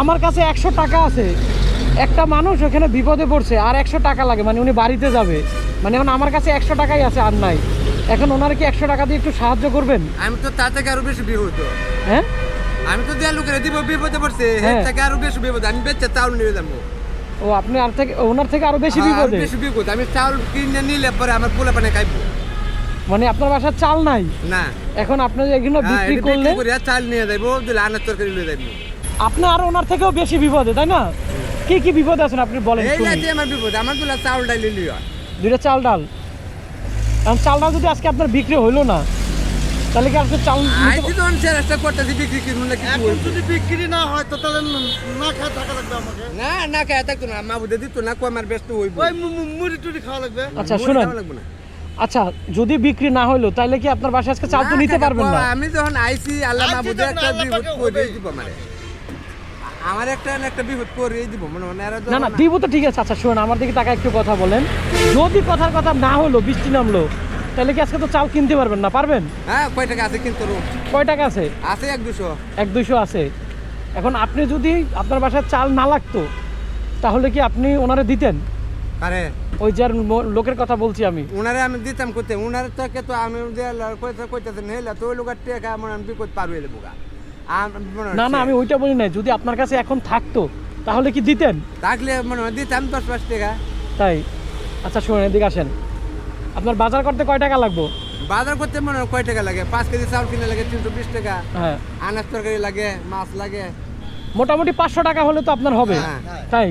আমার কাছে একশো টাকা আছে। একটা মানুষ ওখানে বিপদে পড়ছে আর একশো টাকা লাগে মানে উনি বাড়িতে যাবে। মানে এখন আমার কাছে একশো টাকাই আছে আর নাই। এখন ওনারা কি একশো টাকা দিয়ে একটু সাহায্য করবেন? আমি তো তার থেকে আরও বেশি বিপদ। হ্যাঁ? আমি তো দেয়া লোকের দিব বিপদে পড়ছে। হ্যাঁ। এর থেকে আরও বেশি বিপদ আমি বেচে চাউল নিয়ে যাব। ও আপনি আর থেকে ওনার থেকে আরও বেশি হ্যাঁ, বিপদে? বেশি বিপদ। আমি চাউল কিনে নিলে পরে আমার পোলা পানে খাইবো। মানে আপনার বাসার চাল নাই? না। এখন আপনি এগুলো হ্যাঁ, বিক্রি করলে চাল নিয়ে দিলে আনার তরকারি নিয়ে যাইবো। আপনি আরও ওনার থেকেও বেশি বিপদে তাই না? কি কি বিপদে আছেন আপনি বলেন এই। লাগছে আমার বিপদ আমার দুলা চাউল ডাইলে লিও দুইটা চাল ডাল? এখন চাল ডাল যদি আজকে আপনার বিক্রি হইল না তাহলে কি আজকে চাল আইছি তো অনেক চেষ্টা করতেছি বিক্রি কিনবো না কিছু এখন যদি বিক্রি না হয় তো তাহলে না খায় থাকা লাগবে আমাকে। না না খাই থাকতো না মা বুঝে দিত না কো আমার ব্যস্ত হইব। ওই মুড়ি টুড়ি খাওয়া লাগবে। আচ্ছা শুনেন। লাগবে না। আচ্ছা যদি বিক্রি না হইল তাহলে কি আপনার বাসায় আজকে চাল তো নিতে পারবেন না? আমি যখন আইছি আল্লাহ মাহবুদে একটা পাকে করে দিব আমারে। আমার একটা না একটা বিপদ করে দিব মনে এরা না না দিব তো ঠিক আছে। আচ্ছা শুনুন আমার দিকে টাকা একটু কথা বলেন। যদি কথার কথা না হলো বৃষ্টি নামলো তাহলে কি আজকে তো চাল কিনতে পারবেন না? পারবেন? হ্যাঁ কয় টাকা আছে কিন্তু কয় টাকা আছে? আছে এক দুশো। এক দুইশো আছে। এখন আপনি যদি আপনার বাসায় চাল না লাগতো তাহলে কি আপনি ওনারে দিতেন? আরে ওই যার লোকের কথা বলছি আমি। উনারে আমি দিতাম করতে উনারে তো তো আমি কইতে কইতেছেন হেলা তো ওই লোকের টেকা মনে হয় আমি বিপদ পার হইলে বোকা আম- মনে হয় না না আমি ওইটা বলি নাই যদি আপনার কাছে এখন থাকতো তাহলে কি দিতেন? থাকলে মনে হয় দিতাম দশ পাঁচ টাকা। তাই? আচ্ছা শুনুন এদিকে আসেন। আপনার বাজার করতে কয় টাকা লাগবো? বাজার করতে মনে হয় কয় টাকা লাগে? পাঁচ কেজি চাউল কিনে লাগে তিনশো বিশ টাকা। হ্যাঁ। আনাজ তরকারি লাগে মাছ লাগে। মোটামুটি পাঁচশো টাকা হলে তো আপনার হবে। হ্যাঁ। তাই?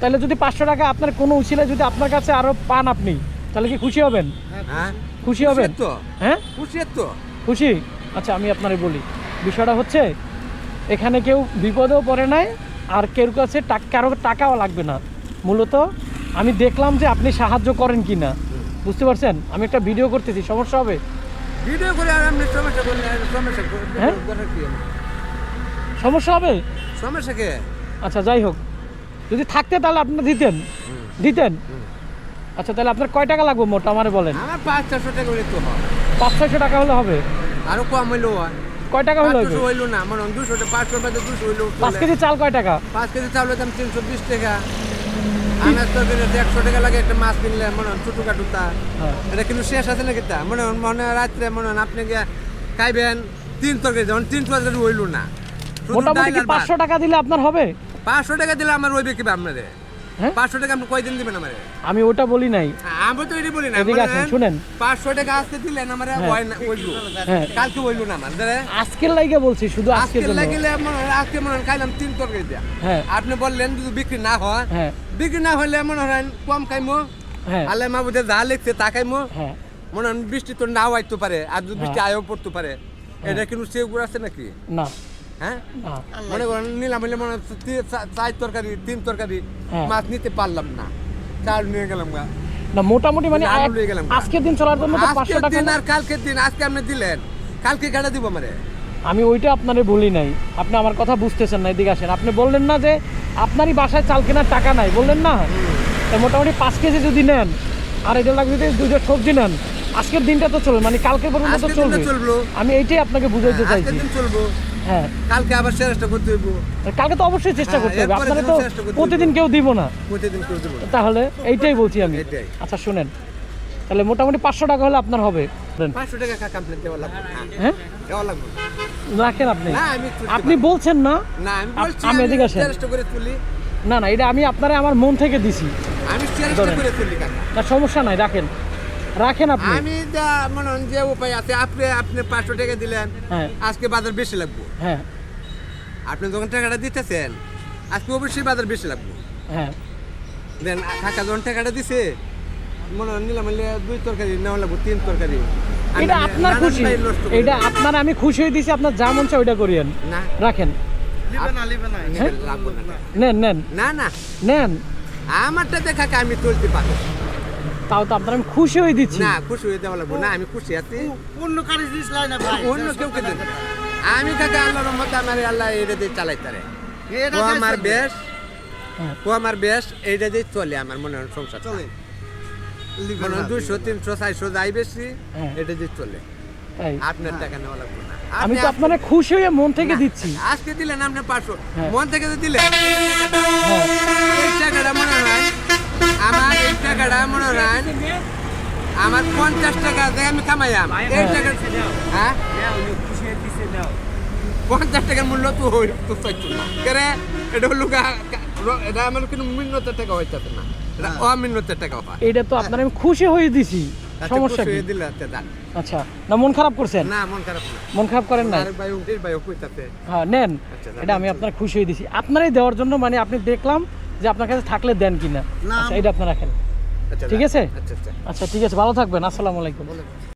তাহলে যদি পাঁচশো টাকা আপনার কোনো উচিলে যদি আপনার কাছে আরও পান আপনি তাহলে কি খুশি হবেন? হ্যাঁ। খুশি হবেন? তো। হ্যাঁ? খুশি তো। খুশি? আচ্ছা আমি আপনারে বলি। বিষয়টা হচ্ছে এখানে কেউ বিপদেও পড়ে নাই আর কেউ কাছে কারও টাকাও লাগবে না। মূলত আমি দেখলাম যে আপনি সাহায্য করেন কি না বুঝতে পারছেন? আমি একটা ভিডিও করতেছি সমস্যা হবে? ভিডিও করে আর আপনি সমস্যা সমস্যা করে- হ্যাঁ? কি? সমস্যা হবে? সমস্যা কে? আচ্ছা যাই হোক। যদি থাকতে তাহলে আপনি দিতেন। দিতেন? আচ্ছা তাহলে আপনার কয় টাকা লাগবে মোট? আমারে বলেন। আমার পাঁচ চারশো টাকা হলে তো পাঁচ ছয়শো টাকা হলে হবে? আরও কম হইলেও হয়। কয় টাকা হলে হইল না দুশো টাকা পাঁচশো টাকা দুশো হইল পাঁচ কেজি চাল কয় টাকা? পাঁচ কেজি চাউলের দাম তিনশো বিশ টাকা। আনাজ একশো টাকা লাগে একটা মাছ কিনলে মনে ছোটো কাটুতা হ্যাঁ। এটা কিন্তু শেষ আছে নাকি তা? মনে মনে হয় রাত্রে মনে আপনি গিয়ে খাইবেন তিন তরকারি যেমন তিন তরকারি হইল না। মোটামুটি। পাঁচশো টাকা দিলে আপনার হবে? পাঁচশো টাকা দিলে আমার ওইবে কি আপনাদের? হ্যাঁ? পাঁচশো টাকা আপনি কয়দিন দিবেন আমারে? আমি ওটা বলি নাই। আমি তো এটি বলি না এদিকে আসেন, শুনেন। পাঁচশো টাকা আজকে দিলেন আমার হ্যাঁ। না হইল হ্যাঁ। কালকে হইল না আমার আজকের লাইগে বলছি শুধু আজকের আজকে লাগিলে আজকে মনে হয় খাইলাম তিন তরকারি দিয়া। হ্যাঁ। আপনি বললেন যদি বিক্রি না হয় হ্যাঁ। বিক্রি না হলে মনে হয় কম খাইমো। হ্যাঁ। আল্লাহ মাহবুদে যা লিখছে তা খাইমো। হ্যাঁ। মনে হয় বৃষ্টি তো নাও আইতে পারে আর যদি বৃষ্টি হ্যাঁ। আয়ও পড়তে পারে। এটা কিন্তু সে উপর আছে নাকি? না। হ্যাঁ? মনে করেন নিলাম হইলে মনে চার তরকারি তিন তরকারি হ্যাঁ। মাছ নিতে পারলাম না। চাল নিয়ে গেলাম গা। না মোটামুটি মানে। আজকের দিন চলার জন্য পাঁচশো টাকা দিন আর কালকের দিন আজকে আপনি দিলেন। কালকে কাটা দিব আমারে। আমি ওইটা আপনারে বলি নাই। আপনি আমার কথা বুঝতেছেন না এদিকে আসেন। আপনি বললেন না যে আপনারই বাসায় চাল কেনার টাকা নাই। বললেন না। মোটামুটি পাঁচ কেজি যদি নেন আর এটা লাগবে যদি সবজি নেন আজকের দিনটা তো চলবে। মানে কালকে পর্যন্ত চলবে। আমি এইটাই আপনাকে বুঝাইতে চাইছি। চলবো। হ্যাঁ। কালকে আবার চেষ্টা করতে হইব। কালকে তো অবশ্যই চেষ্টা হ্যাঁ, করতে হবে। আপনারা তো প্রতিদিন কেউ দিব না। প্রতিদিন করে দেবো তাহলে এইটাই বলছি আমি। আচ্ছা শুনেন। তাহলে মোটামুটি পাঁচশো টাকা হলে আপনার হবে। পাঁচশো টাকা কমপ্লেন দেওয়া লাগবে। হ্যাঁ। দেওয়া লাগবে। রাখেন আপনি। আপনি বলছেন না। না আমি এদিকে আসেন। চেষ্টা করে তুলি। না না এটা আমি আপনারে আমার মন থেকে দিছি। আমি চেষ্টা করে তুলি কাকা না সমস্যা নাই রাখেন। রাখেন আপনি। আমি যা মনে হয় যে উপায় আছে আপনি আপনি পাঁচশো টাকা দিলেন হ্যাঁ। আজকে বাজার বেশি লাগবে। হ্যাঁ। আপনি যখন টাকাটা দিতেছেন আজকে অবশ্যই বাজার বেশি লাগবে। হ্যাঁ। দেন কাকা যখন টাকাটা দিছে মনে হয় নিলাম দুই তরকারি নেওয়া লাগবে তিন তরকারি। আমি এটা আপনার খুশি। এটা আপনার আমি খুশি হয়ে দিছি আপনার যা মন চায় ওইটা করিয়েন। না। রাখেন। না না হ্যাঁ? না। নেন নেন। না না। নেন। আমারটা দেখা আমি তুলতে পারব। তাও তো আপনার আমি খুশি হয়ে দিচ্ছি। না খুশি হয়ে দেওয়া লাগবো। না আমি খুশি আছি। অন্য কারি জিনিস লাই না ভাই। অন্য কেউ কে আমি কাকা আল্লাহ রহমত আমার আল্লাহ এটা দিয়ে চালাইতারে এটা ও আমার বেশ। হ্যাঁ। ও আমার বেশ এইটা দিয়ে চলে আমার মনে হয় সংসার চলে। মনে না। দুইশো তিনশো চারশো যাই বেশি হ্যাঁ। এটা দিয়ে চলে। আপনার টাকা নেওয়া লাগবে না। আমি তো আপনি- আপনারা খুশি হয়ে মন থেকে দিচ্ছি। আজকে দিলেন আপনি পাঁচশো। হ্যাঁ। মন থেকে তো দিলেন। হ্যাঁ। এই টাকাটা মনে হয় টাকাটা মনে হয় আমার পঞ্চাশ টাকা দিয়ে আমি কামাইয়াম এই টাকা হ্যাঁ? পঞ্চাশ টাকার মূল্য তো হই তো চাইছো না। কেরে? এটা হলো এটা আমার কোনো মিন্নতের টাকা হইতেছে না। এটা অমিন্নতের টাকা হয়। এটা তো আপনার আমি খুশি হয়ে দিছি। আচ্ছা, সমস্যা কি? হয়ে আচ্ছা, আচ্ছা না মন খারাপ করছেন? না মন খারাপ না। মন খারাপ করেন না আরেক ভাই উঠির ভাই কইতাছে। হ্যাঁ নেন। আচ্ছা, এটা আমি আপনার খুশি হয়ে দিছি। আপনারাই দেওয়ার জন্য মানে আপনি দেখলাম যে আপনার কাছে থাকলে দেন কিনা। না, আচ্ছা এটা আপনারা রাখেন। ঠিক আছে? আচ্ছা আচ্ছা। আচ্ছা ঠিক আছে ভালো থাকবেন আসসালামু আলাইকুম।